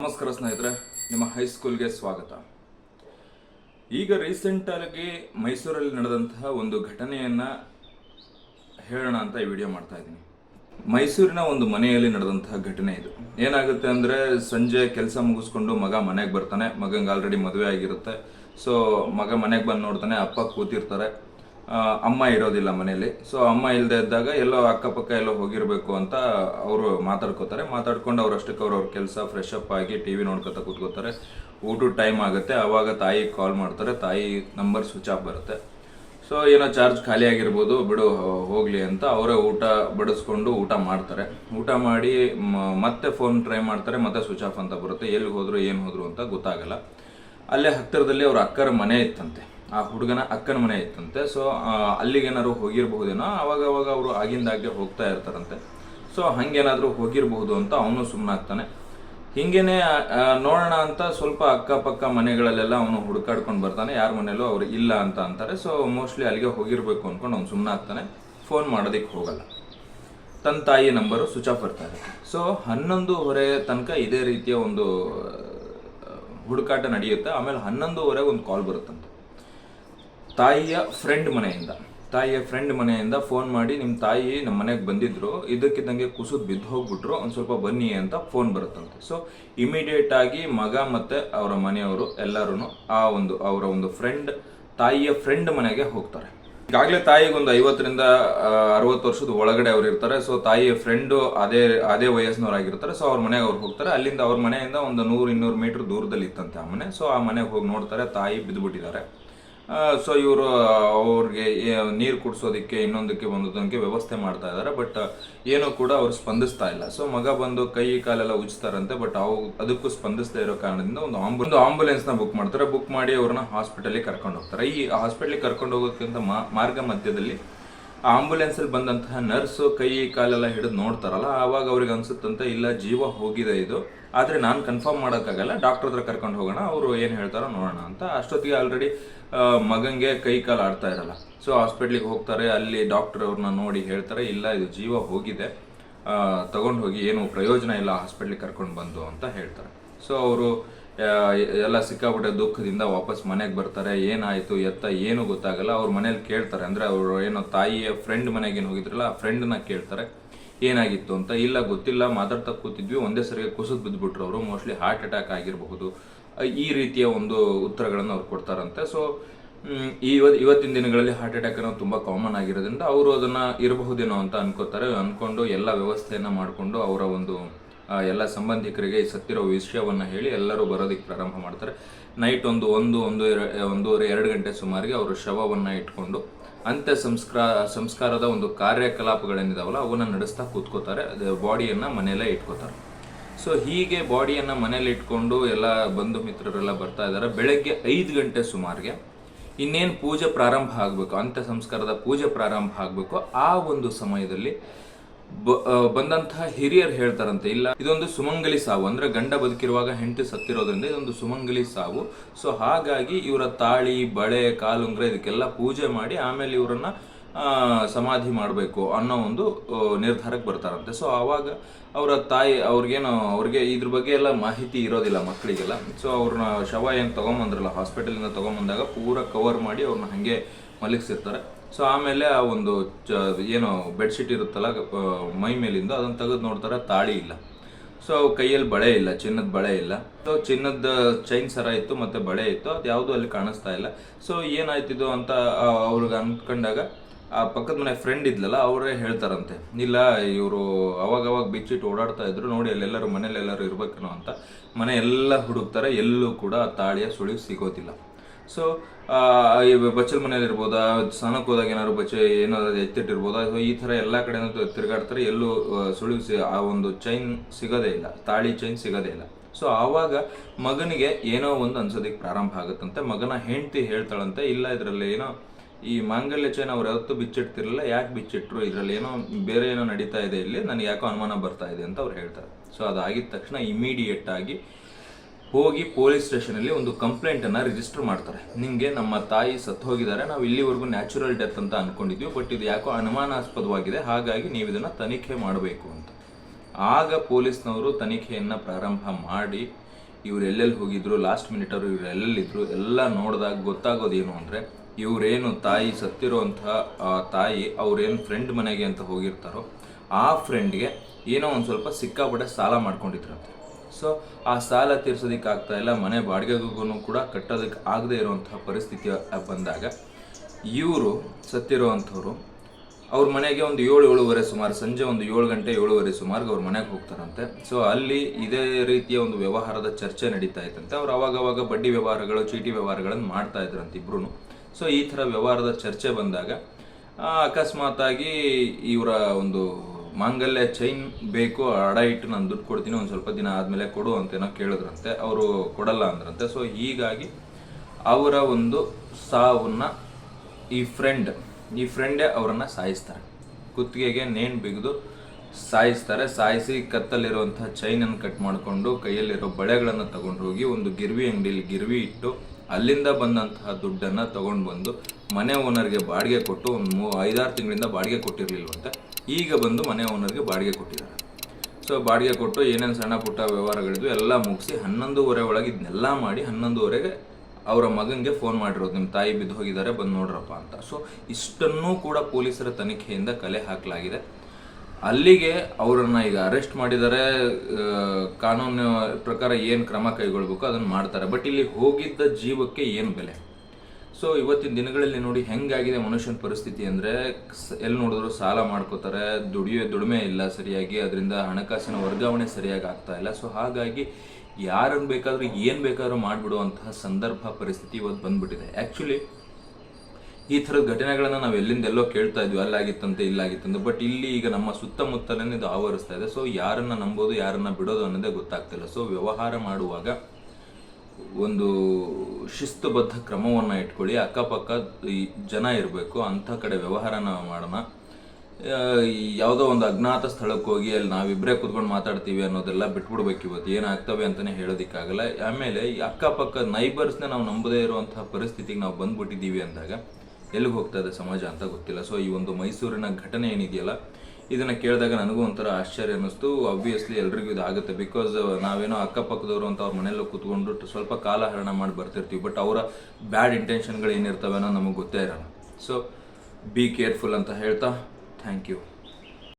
ನಮಸ್ಕಾರ ಸ್ನೇಹಿತರೆ, ನಿಮ್ಮ ಹೈಸ್ಕೂಲ್ಗೆ ಸ್ವಾಗತ. ಈಗ ರೀಸೆಂಟಾಗಿ ಮೈಸೂರಲ್ಲಿ ನಡೆದಂತಹ ಒಂದು ಘಟನೆಯನ್ನ ಹೇಳೋಣ ಅಂತ ಈ ವಿಡಿಯೋ ಮಾಡ್ತಾ ಇದ್ದೀನಿ. ಮೈಸೂರಿನ ಒಂದು ಮನೆಯಲ್ಲಿ ನಡೆದಂತಹ ಘಟನೆ ಇದು. ಏನಾಗುತ್ತೆ ಅಂದ್ರೆ, ಸಂಜೆ ಕೆಲಸ ಮುಗಿಸ್ಕೊಂಡು ಮಗ ಮನೆಗೆ ಬರ್ತಾನೆ. ಮಗಂಗೆ ಆಲ್ರೆಡಿ ಮದುವೆ ಆಗಿರುತ್ತೆ. ಸೊ ಮಗ ಮನೆಗೆ ಬಂದು ನೋಡ್ತಾನೆ, ಅಪ್ಪ ಕೂತಿರ್ತಾರೆ. ಅಮ್ಮ ಇರೋದಿಲ್ಲ ಮನೆಯಲ್ಲಿ. ಸೊ ಅಮ್ಮ ಇಲ್ಲದೆ ಇದ್ದಾಗ ಎಲ್ಲೋ ಅಕ್ಕಪಕ್ಕ ಎಲ್ಲೋ ಹೋಗಿರಬೇಕು ಅಂತ ಅವರು ಮಾತಾಡ್ಕೋತಾರೆ. ಮಾತಾಡ್ಕೊಂಡು ಅವ್ರ ಅಷ್ಟಕ್ಕೆ ಅವ್ರ ಕೆಲಸ ಫ್ರೆಶ್ ಅಪ್ ಆಗಿ ಟಿ ವಿ ನೋಡ್ಕೊತಾ ಕೂತ್ಕೋತಾರೆ. ಊಟದ ಟೈಮ್ ಆಗುತ್ತೆ. ಆವಾಗ ತಾಯಿ ಕಾಲ್ ಮಾಡ್ತಾರೆ. ತಾಯಿ ನಂಬರ್ ಸ್ವಿಚ್ ಆಫ್ ಬರುತ್ತೆ. ಸೊ ಏನೋ ಚಾರ್ಜ್ ಖಾಲಿ ಆಗಿರ್ಬೋದು. ಬಿಡು ಹೋಗಲಿ ಅಂತ ಅವರೇ ಊಟ ಬಡಿಸ್ಕೊಂಡು ಊಟ ಮಾಡ್ತಾರೆ. ಊಟ ಮಾಡಿ ಮತ್ತೆ ಫೋನ್ ಟ್ರೈ ಮಾಡ್ತಾರೆ. ಮತ್ತೆ ಸ್ವಿಚ್ ಆಫ್ ಅಂತ ಬರುತ್ತೆ. ಎಲ್ಲಿಗೆ ಹೋದ್ರು, ಏನು ಹೋದರು ಅಂತ ಗೊತ್ತಾಗಲ್ಲ. ಅಲ್ಲೇ ಹತ್ತಿರದಲ್ಲಿ ಅವ್ರ ಅಕ್ಕರ ಮನೆ ಇತ್ತಂತೆ. ಆ ಹುಡುಗನ ಅಕ್ಕನ ಮನೆ ಇತ್ತಂತೆ. ಸೊ ಅಲ್ಲಿಗೇನಾದ್ರು ಹೋಗಿರಬಹುದೇನೋ? ಅವಾಗ ಅವಾಗ ಅವರು ಆಗಿಂದಾಗೆ ಹೋಗ್ತಾ ಇರ್ತಾರಂತೆ. ಸೊ ಹಾಗೇನಾದರೂ ಹೋಗಿರಬಹುದು ಅಂತ ಅವನು ಸುಮ್ಮನಾಗ್ತಾನೆ ಹಿಂಗೇನೆ ನೋಡೋಣ ಅಂತ ಸ್ವಲ್ಪ ಅಕ್ಕಪಕ್ಕ ಮನೆಗಳಲ್ಲೆಲ್ಲ ಅವನು ಹುಡುಕಾಡ್ಕೊಂಡು ಬರ್ತಾನೆ. ಯಾರ ಮನೇಲೂ ಅವ್ರು ಇಲ್ಲ ಅಂತ ಅಂತಾರೆ. ಸೊ ಮೋಸ್ಟ್ಲಿ ಅಲ್ಲಿಗೆ ಹೋಗಿರ್ಬೇಕು ಅನ್ಕೊಂಡು ಅವ್ನು ಸುಮ್ಮನಾಗ್ತಾನೆ ಫೋನ್ ಮಾಡೋದಕ್ಕೆ ಹೋಗಲ್ಲ. ತನ್ನ ತಾಯಿ ನಂಬರು ಸ್ವಿಚ್ ಆಫ್ ಬರ್ತಾರೆ ಸೊ ಹನ್ನೊಂದುವರೆ ತನಕ ಇದೇ ರೀತಿಯ ಒಂದು ಹುಡುಕಾಟ ನಡೆಯುತ್ತೆ. ಆಮೇಲೆ ಹನ್ನೊಂದುವರೆಗೆ ಒಂದು ಕಾಲ್ ಬರುತ್ತಂತೆ. ತಾಯಿಯ ಫ್ರೆಂಡ್ ಮನೆಯಿಂದ. ತಾಯಿಯ ಫ್ರೆಂಡ್ ಮನೆಯಿಂದ ಫೋನ್ ಮಾಡಿ ನಿಮ್ಮ ತಾಯಿ ನಮ್ಮ ಮನೆಗೆ ಬಂದಿದ್ರು. ಇದಕ್ಕಿದ್ದಂಗೆ ಕುಸಿದು ಬಿದ್ದು ಹೋಗ್ಬಿಟ್ರು. ಒಂದು ಸ್ವಲ್ಪ ಬನ್ನಿ ಅಂತ ಫೋನ್ ಬರುತ್ತಂತೆ. ಸೊ ಇಮಿಡಿಯೇಟ್ ಆಗಿ ಮಗ ಮತ್ತೆ ಅವರ ಮನೆಯವರು ಎಲ್ಲರೂ ಆ ಒಂದು, ಅವರ ಒಂದು ಫ್ರೆಂಡ್ ತಾಯಿಯ ಫ್ರೆಂಡ್ ಮನೆಗೆ ಹೋಗ್ತಾರೆ. ಈಗಾಗಲೇ ತಾಯಿಗೆ ಒಂದು ಐವತ್ತರಿಂದ ಅರವತ್ತು ವರ್ಷದ ಒಳಗಡೆ ಅವ್ರು ಇರ್ತಾರೆ. ಸೊ ತಾಯಿಯ ಫ್ರೆಂಡು ಅದೇ ಅದೇ ವಯಸ್ಸಿನವರಾಗಿರ್ತಾರೆ. ಸೊ ಅವ್ರ ಮನೆಗೆ ಅವ್ರು ಹೋಗ್ತಾರೆ. ಅಲ್ಲಿಂದ ಅವ್ರ ಮನೆಯಿಂದ ಒಂದು ನೂರು, ಇನ್ನೂರು ಮೀಟರ್ ದೂರದಲ್ಲಿ ಇತ್ತಂತೆ ಆ ಮನೆ. ಸೊ ಆ ಮನೆಗೆ ಹೋಗಿ ನೋಡ್ತಾರೆ. ತಾಯಿ ಬಿದ್ದುಬಿಟ್ಟಿದ್ದಾರೆ ಸೊ ಇವರು ಅವ್ರಿಗೆ ನೀರು ಕುಡಿಸೋದಕ್ಕೆ, ಇನ್ನೊಂದಕ್ಕೆ ಒಂದೊಂದಕ್ಕೆ ವ್ಯವಸ್ಥೆ ಮಾಡ್ತಾ ಇದ್ದಾರೆ ಬಟ್ ಏನೂ ಕೂಡ ಅವ್ರು ಸ್ಪಂದಿಸ್ತಾ ಇಲ್ಲ. ಸೊ ಮಗ ಬಂದು ಕೈ, ಕಾಲೆಲ್ಲ ಉಜ್ತಾರಂತೆ ಬಟ್ ಅವು, ಅದಕ್ಕೂ ಸ್ಪಂದಿಸ್ತಾ ಇರೋ ಕಾರಣದಿಂದ ಒಂದು ಆಂಬು, ಒಂದು ಆಂಬುಲೆನ್ಸ್ನ ಬುಕ್ ಮಾಡ್ತಾರೆ. ಬುಕ್ ಮಾಡಿ ಅವ್ರನ್ನ ಹಾಸ್ಪಿಟಲಿಗೆ ಕರ್ಕೊಂಡು ಹೋಗ್ತಾರೆ. ಈ ಹಾಸ್ಪಿಟ್ಲಿಗೆ ಕರ್ಕೊಂಡು ಹೋಗೋದಕ್ಕಿಂತ ಮಾರ್ಗ ಮಧ್ಯದಲ್ಲಿ ಆ ಆಂಬುಲೆನ್ಸ್ ಅಲ್ಲಿ ಬಂದಂತಹ ನರ್ಸ್ ಕೈ, ಕಾಲೆಲ್ಲ ಹಿಡಿದು ನೋಡ್ತಾರಲ್ಲ, ಆವಾಗ ಅವ್ರಿಗೆ ಅನ್ಸುತ್ತಂತ, ಇಲ್ಲ, ಜೀವ ಹೋಗಿದೆ ಇದು. ಆದ್ರೆ ನಾನು ಕನ್ಫರ್ಮ್ ಮಾಡೋಕ್ಕಾಗಲ್ಲ ಡಾಕ್ಟರ್ ಹತ್ರ ಕರ್ಕೊಂಡು ಹೋಗೋಣ, ಅವರು ಏನು ಹೇಳ್ತಾರೋ ನೋಡೋಣ ಅಂತ. ಅಷ್ಟೊತ್ತಿಗೆ ಆಲ್ರೆಡಿ ಮಗಂಗೆ ಕೈ ಕಾಲು ಆಡ್ತಾ ಇರಲ್ಲ. ಸೊ ಹಾಸ್ಪಿಟ್ಲಿಗೆ ಹೋಗ್ತಾರೆ, ಅಲ್ಲಿ ಡಾಕ್ಟರ್ ಅವ್ರನ್ನ ನೋಡಿ ಹೇಳ್ತಾರೆ, ಇಲ್ಲ, ಇದು ಜೀವ ಹೋಗಿದೆ. ತಗೊಂಡು ಹೋಗಿ, ಏನು ಪ್ರಯೋಜನ ಇಲ್ಲ ಹಾಸ್ಪಿಟ್ಲಿಗೆ ಕರ್ಕೊಂಡು ಬಂದು ಅಂತ ಹೇಳ್ತಾರೆ. ಸೊ ಅವರು ಎಲ್ಲ ಸಿಕ್ಕಾಪಟ್ಟೆ ದುಃಖದಿಂದ ವಾಪಸ್ ಮನೆಗೆ ಬರ್ತಾರೆ. ಏನಾಯಿತು, ಎತ್ತ, ಏನು ಗೊತ್ತಾಗಲ್ಲ. ಅವ್ರ ಮನೇಲಿ ಕೇಳ್ತಾರೆ. ಅಂದರೆ, ಅವರು ಏನೋ ತಾಯಿಯ ಫ್ರೆಂಡ್ ಮನೆಗೆ ಏನು ಹೋಗಿದ್ರಲ್ಲ, ಆ ಫ್ರೆಂಡ್ನ ಕೇಳ್ತಾರೆ. ಏನಾಗಿತ್ತು ಅಂತ, ಇಲ್ಲ, ಗೊತ್ತಿಲ್ಲ, ಮಾತಾಡ್ತಾ ಕೂತಿದ್ವಿ, ಒಂದೇ ಸರಿಗೆ ಕುಸಿದು ಬಿದ್ದುಬಿಟ್ರು ಅವರು. ಮೋಸ್ಟ್ಲಿ ಹಾರ್ಟ್ ಅಟ್ಯಾಕ್ ಆಗಿರಬಹುದು ಈ ರೀತಿಯ ಒಂದು ಉತ್ತರಗಳನ್ನು ಅವ್ರು ಕೊಡ್ತಾರಂತೆ. ಸೊ ಇವತ್, ಇವತ್ತಿನ ದಿನಗಳಲ್ಲಿ ಹಾರ್ಟ್ ಅಟ್ಯಾಕ್ ಅನ್ನೋದು ತುಂಬಾ ಕಾಮನ್ ಆಗಿರೋದ್ರಿಂದ ಅವರು ಅದನ್ನ ಇರಬಹುದೇನೋ ಅಂತ ಅನ್ಕೋತಾರೆ. ಅನ್ಕೊಂಡು ಎಲ್ಲ ವ್ಯವಸ್ಥೆಯನ್ನ ಮಾಡಿಕೊಂಡು ಅವರ ಒಂದು ಎಲ್ಲ ಸಂಬಂಧಿಕರಿಗೆ ಸತ್ತಿರೋ ವಿಷಯವನ್ನ ಹೇಳಿ ಎಲ್ಲರೂ ಬರೋದಕ್ಕೆ ಪ್ರಾರಂಭ ಮಾಡ್ತಾರೆ. ನೈಟ್ ಒಂದು ಒಂದು ಒಂದು ಒಂದೂವರೆ, ಎರಡು ಗಂಟೆ ಸುಮಾರಿಗೆ ಅವರು ಶವವನ್ನ ಇಟ್ಕೊಂಡು ಅಂತ್ಯ ಸಂಸ್ಕಾರ ಸಂಸ್ಕಾರದ ಒಂದು ಕಾರ್ಯಕಲಾಪಗಳೇನಿದಾವಲ್ಲ, ಅವನ್ನ ನಡೆಸ್ತಾ ಕೂತ್ಕೋತಾರೆ. ಬಾಡಿಯನ್ನ ಮನೆಯಲ್ಲೇ ಇಟ್ಕೋತಾರೆ. ಸೊ ಹೀಗೆ ಬಾಡಿಯನ್ನು ಮನೇಲಿ ಇಟ್ಕೊಂಡು ಎಲ್ಲ ಬಂಧು ಮಿತ್ರರೆಲ್ಲ ಬರ್ತಾ ಇದ್ದಾರೆ. ಬೆಳಗ್ಗೆ ಐದು ಗಂಟೆ ಸುಮಾರಿಗೆ ಇನ್ನೇನು ಪೂಜೆ ಪ್ರಾರಂಭ ಆಗಬೇಕು, ಅಂತ್ಯ ಸಂಸ್ಕಾರದ ಪೂಜೆ ಪ್ರಾರಂಭ ಆಗಬೇಕು, ಆ ಒಂದು ಸಮಯದಲ್ಲಿ ಬ- ಬಂದಂತಹ ಹಿರಿಯರು ಹೇಳ್ತಾರಂತೆ, ಇಲ್ಲ, ಇದೊಂದು ಸುಮಂಗಲಿ ಸಾವು. ಅಂದರೆ ಗಂಡ ಬದುಕಿರುವಾಗ ಹೆಂಡತಿ ಸತ್ತಿರೋದ್ರಿಂದ ಇದೊಂದು ಸುಮಂಗಲಿ ಸಾವು. ಸೊ ಹಾಗಾಗಿ ಇವರ ತಾಳಿ, ಬಳೆ, ಕಾಲುಂಗ್ರ ಇದಕ್ಕೆಲ್ಲ ಪೂಜೆ ಮಾಡಿ ಆಮೇಲೆ ಇವರನ್ನ ಸಮಾಧಿ ಮಾಡಬೇಕು ಅನ್ನೋ ಒಂದು ನಿರ್ಧಾರಕ್ಕೆ ಬರ್ತಾರಂತೆ. ಸೊ ಆವಾಗ ಅವರ ತಾಯಿ, ಅವ್ರಿಗೇನು, ಅವ್ರಿಗೆ ಇದ್ರ ಬಗ್ಗೆ ಎಲ್ಲ ಮಾಹಿತಿ ಇರೋದಿಲ್ಲ ಮಕ್ಕಳಿಗೆಲ್ಲ. ಸೊ ಅವ್ರನ್ನ ಶವ ಏನು ತೊಗೊಂಬಂದ್ರಲ್ಲ, ಹಾಸ್ಪಿಟಲಿಂದ ತೊಗೊಂಬಂದಾಗ ಪೂರ ಕವರ್ ಮಾಡಿ ಅವ್ರನ್ನ ಹಾಗೆ ಮಲಗಿಸಿರ್ತಾರೆ. ಸೊ ಆಮೇಲೆ ಆ ಒಂದು ಚ, ಏನು ಬೆಡ್ಶೀಟ್ ಇರುತ್ತಲ್ಲ ಮೈ ಮೇಲಿಂದ ಅದನ್ನು ತೆಗೆದು ನೋಡ್ತಾರೆ, ತಾಳಿ ಇಲ್ಲ. ಸೊ ಕೈಯಲ್ಲಿ ಬಳೆ ಇಲ್ಲ, ಚಿನ್ನದ ಬಳೆ ಇಲ್ಲ. ಸೊ ಚಿನ್ನದ ಚೈನ್ ಸರ ಇತ್ತು, ಮತ್ತು ಬಳೆ ಇತ್ತು, ಅದು ಯಾವುದು ಅಲ್ಲಿ ಕಾಣಿಸ್ತಾ ಇಲ್ಲ. ಸೊ ಏನಾಯ್ತಿದು ಅಂತ ಅವ್ರಿಗೆ ಅನ್ಕೊಂಡಾಗ ಆ ಪಕ್ಕದ ಮನೆ ಫ್ರೆಂಡ್ ಇದ್ಲಲ್ಲ, ಅವರೇ ಹೇಳ್ತಾರಂತೆ, ಇಲ್ಲ, ಇವರು ಅವಾಗವಾಗ ಅವಾಗ ಬಿಚ್ಚಿಟ್ಟು ಓಡಾಡ್ತಾ ಇದ್ರು, ನೋಡಿ ಅಲ್ಲೆಲ್ಲರೂ ಮನೇಲಿ ಎಲ್ಲರೂ ಇರ್ಬೇಕೇನೋ ಅಂತ. ಮನೆ ಎಲ್ಲ ಹುಡುಕ್ತಾರೆ, ಎಲ್ಲೂ ಕೂಡ ತಾಳಿಯ ಸುಳಿವು ಸಿಗೋದಿಲ್ಲ. ಸೊ ಬಚ್ಚಲ್ ಮನೇಲಿ ಇರ್ಬೋದಾ ಸ್ನಾನಕ್ಕೆ ಹೋದಾಗ ಏನಾದ್ರು ಬಚ್ಚೆ, ಏನಾದ್ರು ಎತ್ತಿಟ್ಟಿರ್ಬೋದಾ ಸೊ ಈ ತರ ಎಲ್ಲಾ ಕಡೆ ತಿರುಗಾಡ್ತಾರೆ, ಎಲ್ಲೂ ಸುಳಿವು ಸಿ- ಆ ಒಂದು ಚೈನ್ ಸಿಗೋದೇ ಇಲ್ಲ, ತಾಳಿ ಚೈನ್ ಸಿಗೋದೇ ಇಲ್ಲ. ಸೊ ಆವಾಗ ಮಗನಿಗೆ ಏನೋ ಒಂದು ಅನ್ಸೋದಕ್ಕೆ ಪ್ರಾರಂಭ ಆಗುತ್ತಂತೆ, ಮಗನ ಹೆಂಡತಿ ಹೇಳ್ತಾಳಂತೆ, ಇಲ್ಲ, ಇದರಲ್ಲಿ ಏನೋ ಈ ಮಾಂಗಲ್ಯ ಚೈನ್ ಅವ್ರು ಯಾವತ್ತು ಬಿಚ್ಚಿಡ್ತಿರಲಿಲ್ಲ. ಯಾಕೆ ಬಿಚ್ಚಿಟ್ರು? ಇದರಲ್ಲಿ ಏನೋ ಬೇರೆ ಏನೋ ನಡೀತಾ ಇದೆ ಇಲ್ಲಿ. ನನಗೆ ಯಾಕೋ ಅನುಮಾನ ಬರ್ತಾ ಇದೆ ಅಂತ ಅವ್ರು ಹೇಳ್ತಾರೆ. ಸೊ ಅದಾಗಿದ ತಕ್ಷಣ ಇಮಿಡಿಯೇಟ್ ಆಗಿ ಹೋಗಿ ಪೊಲೀಸ್ ಸ್ಟೇಷನಲ್ಲಿ ಒಂದು ಕಂಪ್ಲೇಂಟ್ ಅನ್ನ ರಿಜಿಸ್ಟರ್ ಮಾಡ್ತಾರೆ. ನಿಮಗೆ ನಮ್ಮ ತಾಯಿ ಸತ್ತು ಹೋಗಿದ್ದಾರೆ ನಾವು ಇಲ್ಲಿವರೆಗೂ ನ್ಯಾಚುರಲ್ ಡೆತ್ ಅಂತ ಅನ್ಕೊಂಡಿದ್ವಿ. ಬಟ್ ಇದು ಯಾಕೋ ಅನುಮಾನಾಸ್ಪದವಾಗಿದೆ. ಹಾಗಾಗಿ ನೀವು ಇದನ್ನ ತನಿಖೆ ಮಾಡಬೇಕು ಅಂತ. ಆಗ ಪೊಲೀಸ್ನವರು ತನಿಖೆಯನ್ನ ಪ್ರಾರಂಭ ಮಾಡಿ ಇವ್ರು ಎಲ್ಲೆಲ್ಲಿ ಹೋಗಿದ್ರು ಲಾಸ್ಟ್ ಮಿನಿಟ್ ಅವರು ಇವ್ರು ಎಲ್ಲೆಲ್ಲಿದ್ರು ಎಲ್ಲ ನೋಡಿದಾಗ ಗೊತ್ತಾಗೋದು ಏನು ಅಂದರೆ, ಇವರೇನು ತಾಯಿ ಸತ್ತಿರುವಂತಹ ಆ, ತಾಯಿ ಅವ್ರೇನು ಫ್ರೆಂಡ್ ಮನೆಗೆ ಅಂತ ಹೋಗಿರ್ತಾರೋ, ಆ ಫ್ರೆಂಡ್ಗೆ ಏನೋ ಒಂದು ಸ್ವಲ್ಪ ಸಿಕ್ಕಾಪಟ್ಟೆ ಸಾಲ ಮಾಡ್ಕೊಂಡಿದ್ರಂತೆ. ಸೊ ಆ ಸಾಲ ತೀರ್ಸೋದಕ್ಕೆ ಆಗ್ತಾ ಇಲ್ಲ, ಮನೆ ಬಾಡಿಗೆಗೂ ಕೂಡ ಕಟ್ಟೋದಕ್ಕೆ ಆಗದೆ ಇರುವಂತಹ ಪರಿಸ್ಥಿತಿ ಬಂದಾಗ, ಇವರು ಸತ್ತಿರುವಂಥವ್ರು ಅವ್ರ ಮನೆಗೆ ಒಂದು ಏಳು ಏಳುವರೆ ಸುಮಾರು, ಸಂಜೆ ಒಂದು ಏಳು ಗಂಟೆ ಏಳುವರೆ ಸುಮಾರು ಅವ್ರ ಮನೆಗೆ ಹೋಗ್ತಾರಂತೆ. ಸೊ ಅಲ್ಲಿ ಇದೇ ರೀತಿಯ ಒಂದು ವ್ಯವಹಾರದ ಚರ್ಚೆ ನಡೀತಾ ಇತ್ತಂತೆ. ಅವ್ರು ಅವಾಗವಾಗ ಅವಾಗ ಬಡ್ಡಿ ವ್ಯವಹಾರಗಳು, ಚೀಟಿ ವ್ಯವಹಾರಗಳನ್ನು ಮಾಡ್ತಾ ಇದ್ರಂತೆ ಇಬ್ರು ಸೊ ಈ ಥರ ವ್ಯವಹಾರದ ಚರ್ಚೆ ಬಂದಾಗ ಅಕಸ್ಮಾತಾಗಿ ಇವರ ಒಂದು ಮಾಂಗಲ್ಯ ಚೈನ್ ಬೇಕು ಅಡ ಇಟ್ಟು ನಾನು ದುಡ್ಡು ಕೊಡ್ತೀನಿ, ಒಂದು ಸ್ವಲ್ಪ ದಿನ ಆದಮೇಲೆ ಕೊಡು ಅಂತೇನೋ ಕೇಳಿದ್ರಂತೆ. ಅವರು ಕೊಡಲ್ಲ ಅಂದ್ರಂತೆ. ಸೊ ಹೀಗಾಗಿ ಅವರ ಒಂದು ಸಾವನ್ನ ಈ ಫ್ರೆಂಡ್ ಈ ಫ್ರೆಂಡೇ ಅವರನ್ನು ಸಾಯಿಸ್ತಾರೆ. ಕುತ್ತಿಗೆಗೆ ನೇಣು ಬಿಗಿದು ಸಾಯಿಸ್ತಾರೆ. ಸಾಯಿಸಿ ಕತ್ತಲ್ಲಿರುವಂತಹ ಚೈನನ್ನು ಕಟ್ ಮಾಡಿಕೊಂಡು ಕೈಯಲ್ಲಿರೋ ಬಳೆಗಳನ್ನು ತಗೊಂಡು ಹೋಗಿ ಒಂದು ಗಿರ್ವಿ ಅಂಗಡಿಯಲ್ಲಿ ಗಿರ್ವಿ ಇಟ್ಟು ಅಲ್ಲಿಂದ ಬಂದಂತಹ ದುಡ್ಡನ್ನು ತಗೊಂಡು ಬಂದು ಮನೆ ಓನರ್ಗೆ ಬಾಡಿಗೆ ಕೊಟ್ಟು ಒಂದು ಮೂ ಐದಾರು ತಿಂಗಳಿಂದ ಬಾಡಿಗೆ ಕೊಟ್ಟಿರಲಿಲ್ವಂತೆ. ಈಗ ಬಂದು ಮನೆ ಓನರ್ಗೆ ಬಾಡಿಗೆ ಕೊಟ್ಟಿದ್ದಾರೆ. ಸೊ ಬಾಡಿಗೆ ಕೊಟ್ಟು ಏನೇನು ಸಣ್ಣ ಪುಟ್ಟ ವ್ಯವಹಾರಗಳಿದ್ವು ಎಲ್ಲ ಮುಗಿಸಿ ಹನ್ನೊಂದುವರೆ ಒಳಗೆ ಇದನ್ನೆಲ್ಲ ಮಾಡಿ ಹನ್ನೊಂದುವರೆಗೆ ಅವರ ಮಗನಿಗೆ ಫೋನ್ ಮಾಡಿರೋದು ನಿಮ್ಮ ತಾಯಿ ಬಿದ್ದು ಹೋಗಿದ್ದಾರೆ ಬಂದು ನೋಡ್ರಪ್ಪ ಅಂತ. ಸೊ ಇಷ್ಟನ್ನೂ ಕೂಡ ಪೊಲೀಸರ ತನಿಖೆಯಿಂದ ಕಲೆ ಹಾಕಲಾಗಿದೆ. ಅಲ್ಲಿಗೆ ಅವರನ್ನ ಈಗ ಅರೆಸ್ಟ್ ಮಾಡಿದ್ದಾರೆ ಆ, ಕಾನೂನು ಪ್ರಕಾರ ಏನು ಕ್ರಮ ಕೈಗೊಳ್ಬೇಕು ಅದನ್ನು ಮಾಡ್ತಾರೆ. ಬಟ್ ಇಲ್ಲಿ ಹೋಗಿದ್ದ ಜೀವಕ್ಕೆ ಏನು ಬೆಲೆ? ಸೊ ಇವತ್ತಿನ ದಿನಗಳಲ್ಲಿ ನೋಡಿ ಹೆಂಗಾಗಿದೆ ಮನುಷ್ಯನ ಪರಿಸ್ಥಿತಿ ಅಂದರೆ ಎಲ್ಲಿ ನೋಡಿದ್ರು ಸಾಲ ಮಾಡ್ಕೋತಾರೆ ದುಡಿಯೋ ದುಡಿಮೆ ಇಲ್ಲ ಸರಿಯಾಗಿ ಅದರಿಂದ ಹಣಕಾಸಿನ ವರ್ಗಾವಣೆ ಸರಿಯಾಗಿ ಆಗ್ತಾ ಇಲ್ಲ. ಸೊ ಹಾಗಾಗಿ ಯಾರನ್ನು ಬೇಕಾದರೂ, ಏನು ಬೇಕಾದರೂ ಮಾಡಿಬಿಡುವಂತಹ ಸಂದರ್ಭ, ಪರಿಸ್ಥಿತಿ ಇವತ್ತು ಬಂದ್ಬಿಟ್ಟಿದೆ. ಆ್ಯಕ್ಚುಲಿ ಈ ಥರದ ಘಟನೆಗಳನ್ನು ನಾವು ಎಲ್ಲಿಂದ ಎಲ್ಲೋ ಕೇಳ್ತಾ ಇದ್ವಿ. ಅಲ್ಲಾಗಿತ್ತಂತೆ, ಇಲ್ಲಾಗಿತ್ತಂತೆ. ಬಟ್ ಇಲ್ಲಿ ಈಗ ನಮ್ಮ ಸುತ್ತಮುತ್ತಲೇ ಇದು ಆವರಿಸ್ತಾ ಇದೆ. ಸೊ ಯಾರನ್ನು ನಂಬೋದು, ಯಾರನ್ನು ಬಿಡೋದು ಅನ್ನೋದೇ ಗೊತ್ತಾಗ್ತಿಲ್ಲ ಸೊ ವ್ಯವಹಾರ ಮಾಡುವಾಗ ಒಂದು ಶಿಸ್ತುಬದ್ಧ ಕ್ರಮವನ್ನು ಇಟ್ಕೊಳ್ಳಿ. ಅಕ್ಕಪಕ್ಕ ಜನ ಇರಬೇಕು, ಅಂಥ ಕಡೆ ವ್ಯವಹಾರನ ಮಾಡೋಣ. ಯಾವುದೋ ಒಂದು ಅಜ್ಞಾತ ಸ್ಥಳಕ್ಕೆ ಹೋಗಿ ಅಲ್ಲಿ ನಾವಿಬ್ಬರೇ ಕುತ್ಕೊಂಡು ಮಾತಾಡ್ತೀವಿ ಅನ್ನೋದೆಲ್ಲ ಬಿಟ್ಬಿಡ್ಬೇಕು ಇವತ್ತು. ಏನಾಗ್ತವೆ ಅಂತಲೇ ಹೇಳೋದಕ್ಕಾಗಲ್ಲ. ಆಮೇಲೆ ಈ ಅಕ್ಕಪಕ್ಕ ನೈಬರ್ಸ್ನ ನಾವು ನಂಬದೇ ಇರುವಂತಹ ಪರಿಸ್ಥಿತಿಗೆ ನಾವು ಬಂದ್ಬಿಟ್ಟಿದ್ದೀವಿ ಅಂದಾಗ ಎಲ್ಲಿಗೆ ಹೋಗ್ತಾ ಇದೆ ಸಮಾಜ ಅಂತ ಗೊತ್ತಿಲ್ಲ. ಸೊ ಈ ಒಂದು ಮೈಸೂರಿನ ಘಟನೆ ಏನಿದೆಯಲ್ಲ, ಇದನ್ನು ಕೇಳಿದಾಗ ನನಗೂ ಒಂಥರ ಆಶ್ಚರ್ಯ ಅನ್ನಿಸ್ತು. ಅಬ್ವಿಯಸ್ಲಿ ಎಲ್ರಿಗೂ ಇದು ಆಗುತ್ತೆ ಬಿಕಾಸ್ ನಾವೇನೋ ಅಕ್ಕಪಕ್ಕದವರು ಅಂತ ಅವ್ರ ಮನೆಯಲ್ಲೂ ಕೂತ್ಕೊಂಡು ಸ್ವಲ್ಪ ಕಾಲಹರಣ ಮಾಡಿ ಬರ್ತಿರ್ತೀವಿ. ಬಟ್ ಅವರ ಬ್ಯಾಡ್ ಇಂಟೆನ್ಷನ್ಗಳು ಏನಿರ್ತವೆ ಅನ್ನೋ ನಮಗೆ ಗೊತ್ತೇ ಇರೋಲ್ಲ. ಸೊ ಬಿ ಕೇರ್ಫುಲ್ ಅಂತ ಹೇಳ್ತಾ Thank you.